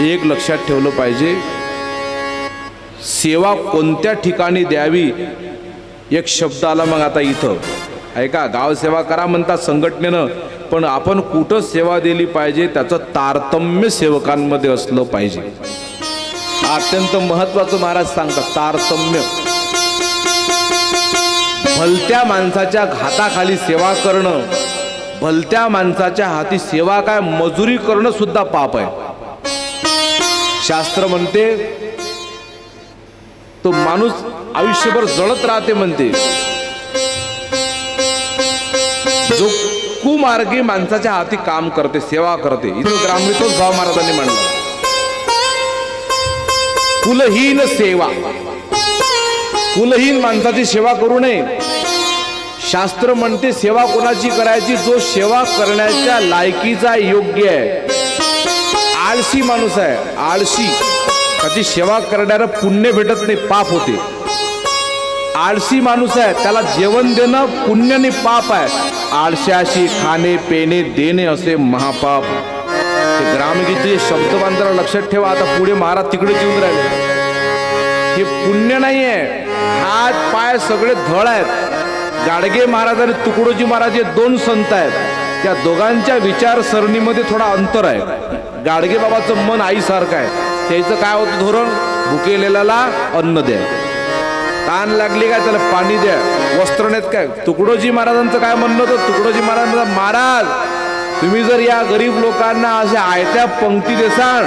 एक लक्षात ठेवलं पाहिजे. सेवा कोणत्या ठिकाणी द्यावी? एक शब्द आला मग आता इथं. ऐका गावसेवा करा म्हणतात संघटनेनं पण आपण कुठं सेवा दिली पाहिजे? त्याचं तारतम्य सेवकांमध्ये असलं पाहिजे. अत्यंत महत्वाचं महाराज सांगतात तारतम्य. भलत्या माणसाच्या हाताखाली सेवा करणं भलत्या माणसाच्या हाती सेवा काय मजुरी करणं सुद्धा पाप आहे. शास्त्र म्हणते तो माणूस आयुष्यभर जळत राहते म्हणते. जो कुमार्गी माणसाच्या हाती काम करते सेवा करते इथं ग्रामवितोच भाव महाराजांनी म्हणलं. कुलहीन सेवा. कुलहीन माणसाची सेवा करू नये. शास्त्र म्हणते सेवा कोणाची करायची? जो सेवा करण्याच्या लायकीचा योग्य आहे. आळशी माणूस आहे आळशी. त्याची सेवा करणारं पुण्य भेटत नाही पाप होते. आळशी माणूस आहे त्याला जेवण देणं पुण्य आणि पाप आहे. आळशाशी खाणे पेणे देणे असे महापाप. हे ग्रामगीते शब्द लक्षात ठेवा आता पुढे महाराज तिकडे येऊन राहिले. हे पुण्य नाही आहे हात पाय सगळे धळ आहेत. गाडगे महाराज आणि तुकडोजी महाराज हे दोन संत आहेत. त्या दोघांच्या विचारसरणीमध्ये थोडा अंतर आहे. गाडगे बाबाचं मन आईसारखं आहे. त्याचं काय होतं धोरण? भुकेलेल्याला अन्न द्या. कान लागली काय त्याला पाणी द्या. वस्त्र नाहीत काय? तुकडोजी महाराजांचं काय म्हणणं होतं? तुकडोजी महाराज महाराज तुम्ही जर या गरीब लोकांना अशा आयत्या पंक्ती देसाल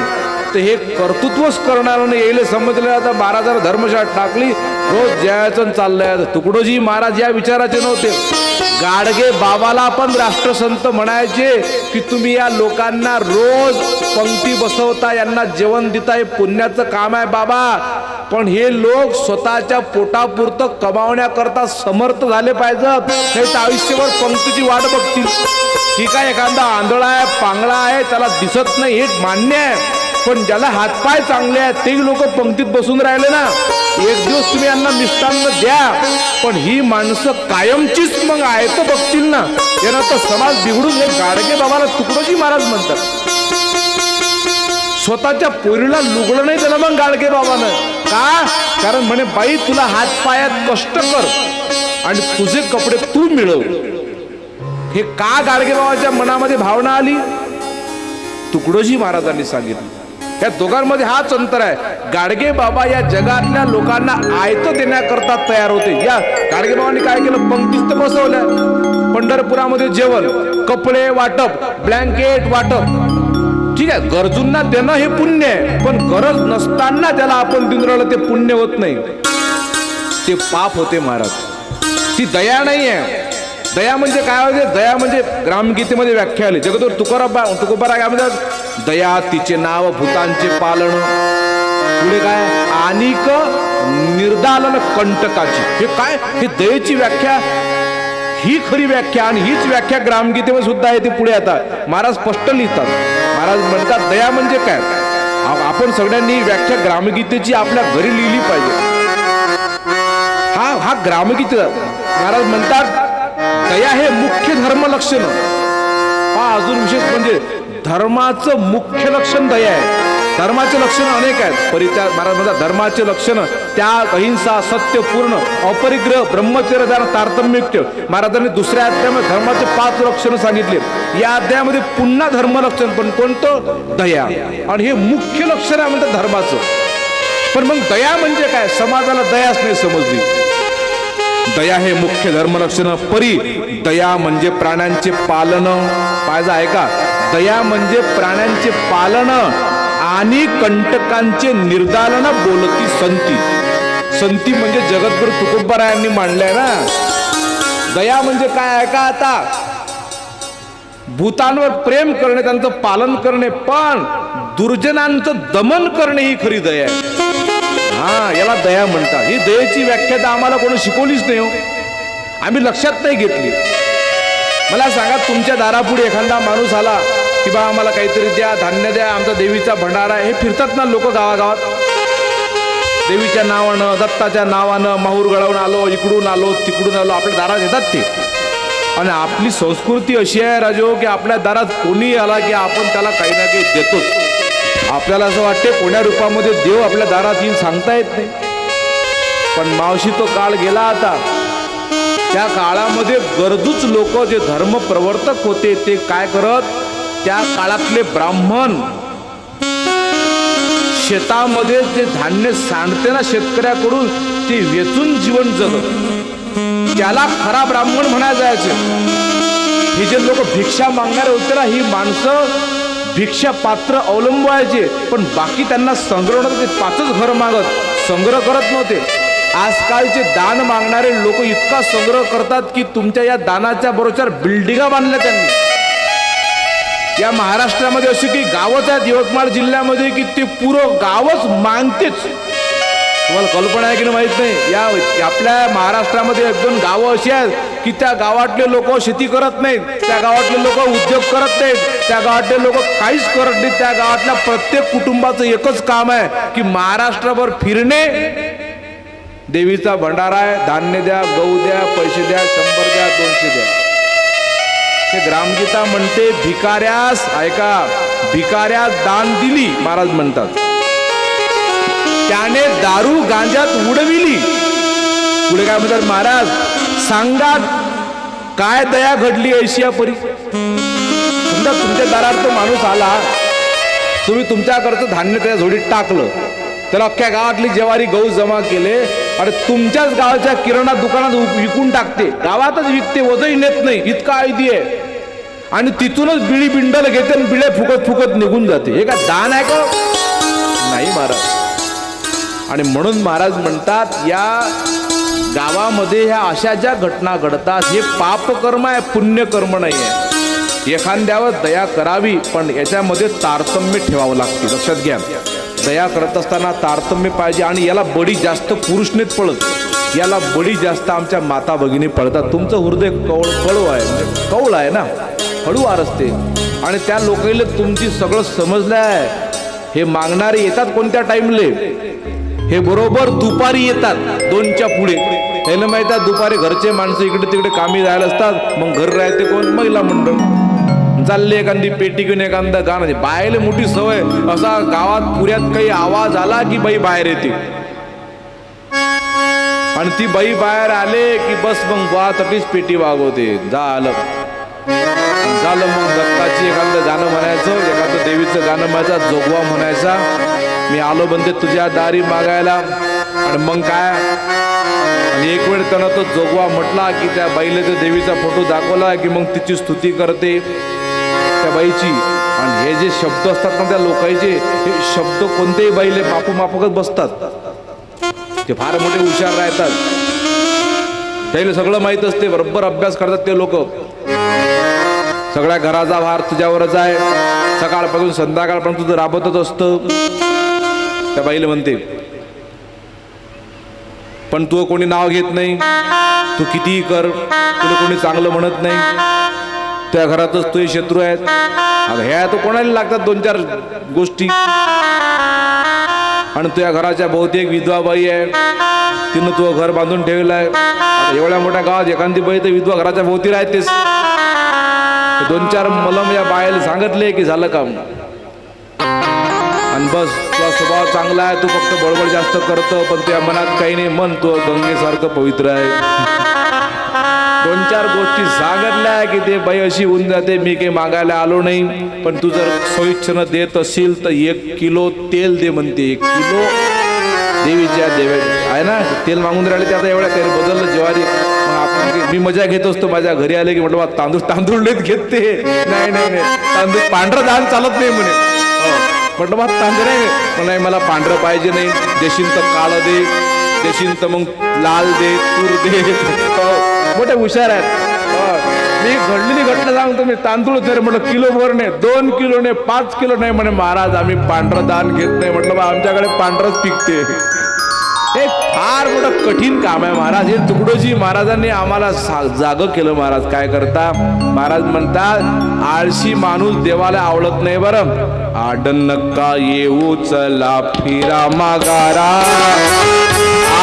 तर हे कर्तृत्वच करणार नाही. येईल समजलं आता हजार धर्मशाळा टाकली. रोज जयाचं चाललंय. तुकडोजी महाराज या विचाराचे नव्हते. गाडगे बाबाला पण राष्ट्रसंत म्हणायचे की तुम्ही या लोकांना रोज पंक्ती बसवता यांना जेवण देता हे पुण्याचं काम आहे बाबा. पण हे लोक स्वतःच्या पोटापुरतं कमावण्याकरता समर्थ झाले पाहिजेत. हे तर आयुष्यभर पंक्तीची वाट बघतील. ठीक आहे एखादा आंधळा आहे पांगळा आहे त्याला दिसत नाही. हे मान्य आहे. पण ज्याला हातपाय चांगले आहेत ते लोक पंक्तीत बसून राहिले ना. एक दिवस तुम्ही यांना मिष्टान्न द्या पण ही माणसं कायमचीच मग आहे तर बघतील ना. यांना तर समाज बिघडून हे गाडगे बाबाला तुकडोजी महाराज म्हणतात. स्वतःच्या पोरीला लुगडं नाही त्याला मग गाडगे बाबानं. का? कारण म्हणे बाई तुला हात पायात कष्ट कर आणि तुझे कपडे तू मिळव. हे का गाडगे बाबाच्या मनामध्ये भावना आली? तुकडोजी महाराजांनी सांगितलं. या दोघांमध्ये हाच अंतर आहे. गाडगे बाबा या जगातल्या लोकांना आयत देण्याकरता तयार होते. या गाडगे बाबांनी काय केलं? पंक्तीच तर बसवलं. पंढरपुरामध्ये जेवण कपडे वाटप ब्लँकेट वाटप. ठीक आहे गरजूंना देणं हे पुण्य आहे पण गरज नसताना त्याला आपण देऊन राहिलं ते पुण्य होत नाही. ते पाप होते महाराज. ती दया नाही आहे दया म्हणजे काय होते? दया म्हणजे ग्रामगीतेमध्ये व्याख्या आली. जगदूर तुकाराबा तुकोबारा काय म्हणतात दया तिचे नाव भूतांचे पालन पुढे काय? अनिक निर्दालन कंटकाची. हे काय? हे दयेची व्याख्या. ही खरी व्याख्या आणि हीच व्याख्या ग्रामगीतेवर सुद्धा आहे ते पुढे आता. महाराज स्पष्ट लिहितात. महाराज म्हणतात दया म्हणजे काय? आपण सगळ्यांनी व्याख्या ग्रामगीतेची आपल्या घरी लिहिली पाहिजे. हा हा ग्रामगीत महाराज म्हणतात दया हे मुख्य धर्म लक्षण. हा अजून विशेष म्हणजे धर्माचं मुख्य लक्षण दया आहे. धर्माचे लक्षण अनेक आहेत. परित्या महाराज म्हणतात धर्माचे लक्षण त्या अहिंसा सत्य पूर्ण अपरिग्रह ब्रह्मचर्य तारतम्ययुक्त महाराजांनी दुसऱ्या अध्यायामध्ये धर्माचे पाच लक्षणं सांगितले. या अध्यायामध्ये पुन्हा धर्मलक्षण पण कोणतं? दया. आणि हे मुख्य लक्षण आहे म्हणतात धर्माचं. पण मग दया म्हणजे काय? समाजाला दयाच नाही समजली. दया हे मुख्य धर्मलक्षण परी दया म्हणजे प्राण्यांचे पालन. पाहिजे आहे का? दया म्हणजे प्राण्यांचे पालन आणि कंटकांचे निर्दालन बोलती संती. संती म्हणजे जगद्गुरु तुकोबारायांनी मांडलंय ना. दया म्हणजे काय? आहे का आता. भूतांवर प्रेम करणे त्यांचं पालन करणे पण दुर्जनांचं दमन करणे ही खरी दया आहे. हा याला दया म्हणतात. ही दयेची व्याख्या तर आम्हाला कोणी शिकवलीच नाही हो. आम्ही लक्षात नाही घेतली. मला सांगा तुमच्या दारापुढे एखादा माणूस आला की बा आम्हाला काहीतरी द्या धान्य द्या आमचा देवीचा भंडारा हे फिरतात ना लोक गावागावात. देवीच्या नावानं दत्ताच्या नावानं माहूर गळवून आलो इकडून आलो तिकडून आलो आपल्या दारात येतात ते. आणि आपली संस्कृती अशी आहे राजो की आपल्या दारात कोणी आला की आपण त्याला काही ना काही देतोच. आपल्याला असं वाटते कोण्या रूपामध्ये देव आपल्या दारात येऊन सांगता येत नाही. पण मावशी तो काळ गेला आता. त्या काळामध्ये गरजूच लोक जे धर्म प्रवर्तक होते ते काय करत? त्या काळातले ब्राह्मण शेतामध्ये जे धान्य सांडते ना शेतकऱ्याकडून ते वेचून जीवन जगत. त्याला खरा ब्राह्मण म्हणा जायचे. हे जे लोक भिक्षा मागणारे होते ना ही माणसं भिक्षा पात्र अवलंबायचे पण बाकी त्यांना संग्रह नव्हते ते पाचच घर मागत संग्रह करत नव्हते. आजकालचे दान मागणारे लोक इतका संग्रह करतात की तुमच्या या दानाच्या बरोबर बिल्डिंगा बांधल्या त्यांनी. या महाराष्ट्रामध्ये अशी की गावच आहेत यवतमाळ जिल्ह्यामध्ये की ते पुरं गावच मागतेच तुम्हाला कल्पना आहे की नाही माहीत नाही? या आपल्या महाराष्ट्रामध्ये एक दोन गावं अशी आहेत की त्या गावातले लोक शेती करत नाहीत त्या गावातले लोक उद्योग करत नाहीत त्या गावातले लोक काहीच करत नाहीत त्या गावातल्या प्रत्येक कुटुंबाचं एकच काम आहे की महाराष्ट्रभर फिरणे. देवीचा भंडारा आहे धान्य द्या गहू द्या पैसे द्या शंभर द्या दोनशे द्या. हे ग्रामगीता म्हणते भिकाऱ्यास ऐका भिकाऱ्यास दान दिली महाराज म्हणतात. त्याने दारू गांजात उडविली. पुढे काय म्हणतात महाराज सांगा काय दया घडली ऐशिया परी? समजा तुमच्या दारात तो माणूस आला तुम्ही तुमच्याकडचं धान्य त्या झोडीत टाकलं. तर अख्ख्या गावातली जेवारी गहू जमा केले आणि तुमच्याच गावाच्या किराणा दुकानात विकून टाकते. गावातच विकते वजही नेत नाही. इतका आयदी आहे. आणि तिथूनच बिळी बिंडल घेते आणि बिळे फुकत फुकत निघून जाते. हे का दान आहे का? नाही महाराज आणि म्हणून महाराज म्हणतात या गावामध्ये ह्या अशा ज्या घटना घडतात हे पापकर्म आहे पुण्यकर्म नाही आहे. एखाद्यावर दया करावी पण याच्यामध्ये तारतम्य ठेवावं लागते. लक्षात घ्या. दया करत असताना तारतम्य पाहिजे आणि याला बडी जास्त पुरुषनेच पळत. याला बडी जास्त आमच्या माता भगिनी पळतात. तुमचं हृदय कवळ कळू आहे म्हणजे कौळ आहे ना? हळूवार असते आणि त्या लोकांना तुमची सगळं समजलं आहे हे मागणारे येतात कोणत्या टाईमले? हे बरोबर दुपारी येतात दोनच्या पुढे. ह्याला माहीत आहे दुपारी घरचे माणसं इकडे तिकडे कामी जायला असतात मग घर राहते कोण? महिला मंडळ. चालले एखादी पेटी घेऊन एखादा गाणं म्हणजे बाहेर मोठी सवय. असा गावात पुऱ्यात काही आवाज आला की बाई बाहेर येते. आणि ती बाई बाहेर आले की बस मग बुवासाठीच पेटी वागवते. झालं. झालं मग दत्ताची एखादं गाणं म्हणायचं एखादं देवीचं गाणं म्हणायचं जोगवा म्हणायचा. मी आलो बनते तुझ्या दारी मागायला. आणि मग काय? आणि एक वेळ त्यानं तो जोगवा म्हटला की त्या बाईला त्या देवीचा फोटो दाखवला की मग तिची स्तुती करते त्या बाईची. आणि हे जे शब्द असतात ना त्या लोकांचे हे शब्द कोणतेही बाईले मापू मापकच बसतात. ते फार मोठे हुशार राहतात. त्याला सगळं माहीत असते बरोबर अभ्यास करतात ते लोक. सगळ्या घराचा भार तुझ्यावरच आहे. सकाळपासून संध्याकाळपर्यंत तुझं राबतच असतं. त्या बाईला म्हणते पण तू कोणी नाव घेत नाही. तू कितीही कर तुला कोणी चांगलं म्हणत नाही. त्या घरातच तुझे शत्रू आहेत. ह्या तर कोणाला लागतात दोन चार गोष्टी? आणि तुझ्या घराच्या बहुतेक विधवा बाई आहे. तिनं तुझं घर बांधून ठेवलं आहे एवढ्या मोठ्या गावात एखादी बाई तर विधवा घराच्या भोवती राहतेस. दोन चार मलम या बायाला सांगितले की झालं काम. आणि बस तुझा स्वभाव चांगला आहे तू फक्त बडबड जास्त करतो पण तुझ्या मनात काही नाही मन तो गंगेसारखं पवित्र आहे. दोन चार गोष्टी सांगितल्या की ते बाई अशी होऊन जाते मी काही मागायला आलो नाही पण तू जर स्वइच्छेनं देत असेल तर एक किलो तेल दे म्हणते एक किलो देवीच्या देवे आहे ना? तेल मागून राहिले ते आता एवढ्या तेल बदललं जेव्हा मी मजा घेत असतो माझ्या घरी आले की म्हटलं बा तांदूळ तांदूळ नाहीत घेत ते नाही नाही नाही तांदूळ पांढरं धान चालत नाही म्हणे. हो. म्हटलं बा तांदूळ नाही पण नाही मला पांढरं पाहिजे नाही. देशीन तर काळं दे देशीन तर मग लाल दे तूर दे. हो. मोठे हुशार आहेत. हो. मी घडलेली घटना सांगतो मी तांदूळ तर म्हटलं किलो भर नाही दोन किलो नाही पाच किलो नाही म्हणे महाराज आम्ही पांढरं दान घेत नाही. म्हटलं बा आमच्याकडे पांढरंच पिकते. हे फार मोठं कठीण काम आहे महाराज. हे तुकडोजी महाराजांनी आम्हाला सा- जागं केलं महाराज. काय करता? महाराज म्हणतात आळशी माणूस देवाला आवडत नाही बरं. आडन नका येऊ चला फिरा मागारा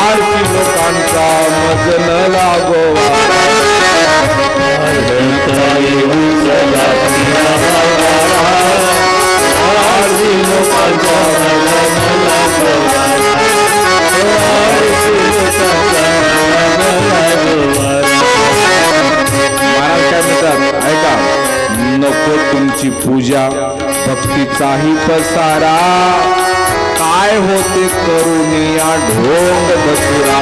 आळशी लोकांचा मजन लागो भक्तीचाही पसारा काय होते करून या ढोंग बसुरा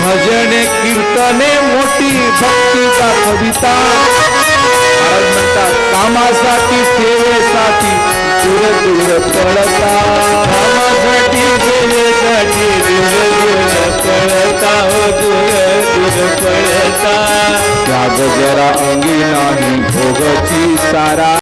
भजने कीर्तने मोठी भक्तीचा कविता। महाराज म्हणतात कामासाठी सेवेसाठी दूर दूर पळता दूर दूर पळता हो दूर दूर पळता त्याग जरा अंगी नाही भोगची सारा